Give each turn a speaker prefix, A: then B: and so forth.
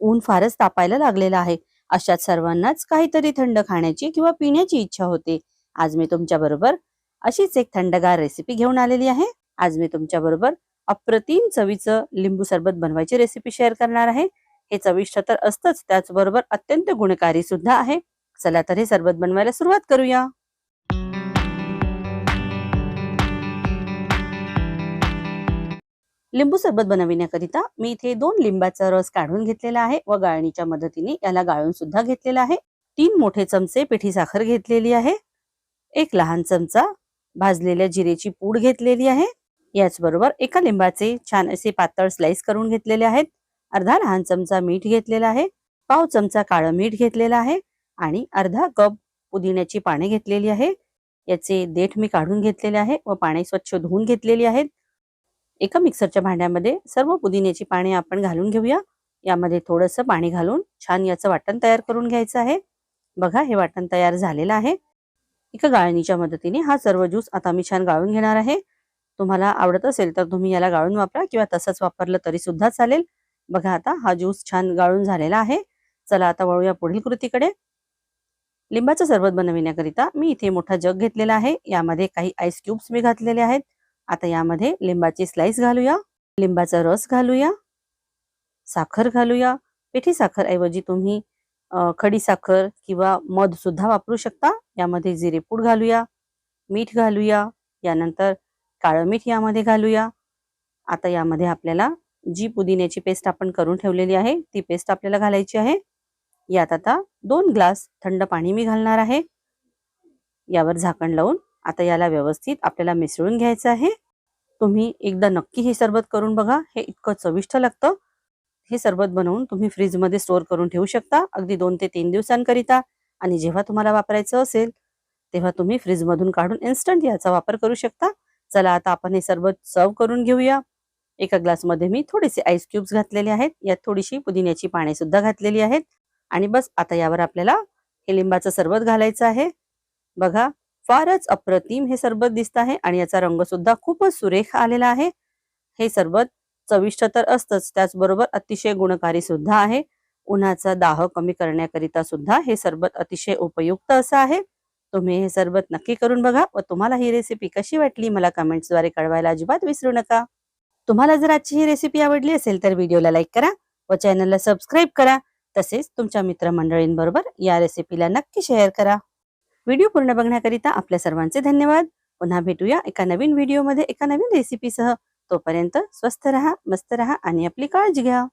A: ऊन फारच तापायला लागलेलं आहे. अशात सर्वांनाच काहीतरी थंड खाण्याची किंवा पिण्याची इच्छा होते. आज मी तुमच्या बरोबर अशीच एक थंडगार रेसिपी घेऊन आलेली आहे. आज मी तुमच्या बरोबर अप्रतिम चवीचं लिंबू सरबत बनवायची रेसिपी शेअर करणार आहे. हे चविष्ट तर असतंच त्याचबरोबर अत्यंत गुणकारी सुद्धा आहे. चला तर हे सरबत बनवायला सुरुवात करूया. लिंबू सरबत बनविण्याकरिता मी इथे दोन लिंबाचा रस काढून घेतलेला आहे व गाळणीच्या मदतीने याला गाळून सुद्धा घेतलेला आहे. तीन मोठे चमचे पिठी साखर घेतलेली आहे. एक लहान चमचा भाजलेल्या जिरेची पूड घेतलेली आहे. याचबरोबर एका लिंबाचे छान असे पातळ स्लाइस करून घेतलेले आहेत. अर्धा लहान चमचा मीठ घेतलेला आहे. पाव चमचा काळं मीठ घेतलेला आहे आणि अर्धा कप पुदिन्याची पाने घेतलेली आहे. याचे देठ मी काढून घेतलेले आहे व पाने स्वच्छ धुवून घेतलेली आहेत. एका मिक्सरच्या भांड्यामध्ये सर्व पुदिन्याची पाने आपण घालून घेऊया. यामध्ये थोडंसं पाणी घालून छान याचं वाटण तयार करून घ्यायचं आहे. बघा हे वाटण तयार झालेलं आहे. एका गाळणीच्या मदतीने हा सर्व ज्यूस आता मी छान गाळून घेणार आहे. तुम्हाला आवडत असेल तर तुम्ही याला गाळून वापरा किंवा तसंच वापरलं तरी सुद्धा चालेल. बघा आता हा ज्यूस छान गाळून झालेला आहे. चला आता वळूया पुढील कृतीकडे. लिंबाचं सरबत बनविण्याकरिता मी इथे मोठा जग घेतलेला आहे. यामध्ये काही आईस क्यूब्स मी घातलेले आहेत. आता यामध्ये लिंबाची स्लाइस घालूया लिंबाचा रस घालूया साखर घालूया. पिठी साखर ऐवजी तुम्ही खडी साखर किंवा मध सुद्धा वापरू शकता. यामध्ये जिरेपूड घालूया मीठ घालूया यानंतर काळं मीठ यामध्ये घालूया. आता यामध्ये आपल्याला जी पुदिन्याची पेस्ट आपण करून ठेवलेली आहे ती पेस्ट आपल्याला घालायची आहे. यात आता दोन ग्लास थंड पाणी मी घालणार आहे. यावर झाकण लावून आता याला व्यवस्थित आपल्याला मिसळून घ्यायचं आहे. तुम्ही एकदा नक्की हे सरबत करून बघा. हे इतकं चविष्ट लागतं. हे सरबत बनवून तुम्ही फ्रीजमध्ये स्टोअर करून ठेवू शकता. अगदी दोन ते तीन दिवसांकरिता. आणि जेव्हा तुम्हाला वापरायचं असेल तेव्हा तुम्ही फ्रीजमधून काढून इन्स्टंट याचा वापर करू शकता. चला आता आपण हे सरबत सर्व करून घेऊया. एका ग्लासमध्ये मी थोडेसे आईस क्यूब्स घातलेले आहेत. यात थोडीशी पुदिन्याची पाने सुद्धा घातलेली आहेत. आणि बस आता यावर आपल्याला हे लिंबाचं सरबत घालायचं आहे. बघा फारच अप्रतिम हे सरबत दिसत आहे आणि याचा रंग सुद्धा खूपच सुरेख आलेला आहे. हे सरबत चविष्ट तर असतंच त्याचबरोबर अतिशय गुणकारी सुद्धा आहे. उन्हाचा दाह कमी करण्याकरिता सुद्धा हे सरबत अतिशय उपयुक्त असं आहे. तुम्ही हे सरबत नक्की करून बघा व तुम्हाला ही रेसिपी कशी वाटली मला कमेंट्सद्वारे कळवायला अजिबात विसरू नका. तुम्हाला जर आजची ही रेसिपी आवडली असेल तर व्हिडिओला लाईक करा व चॅनलला सबस्क्राईब करा. तसेच तुमच्या मित्रमंडळींबरोबर या रेसिपीला नक्की शेअर करा. व्हिडिओ पूर्ण बघण्याकरिता आपल्या सर्वांचे धन्यवाद. पुन्हा भेटूया एका नवीन व्हिडिओमध्ये एका नवीन रेसिपीसह तोपर्यंत स्वस्थ रहा मस्त रहा आणि आपली काळजी घ्या.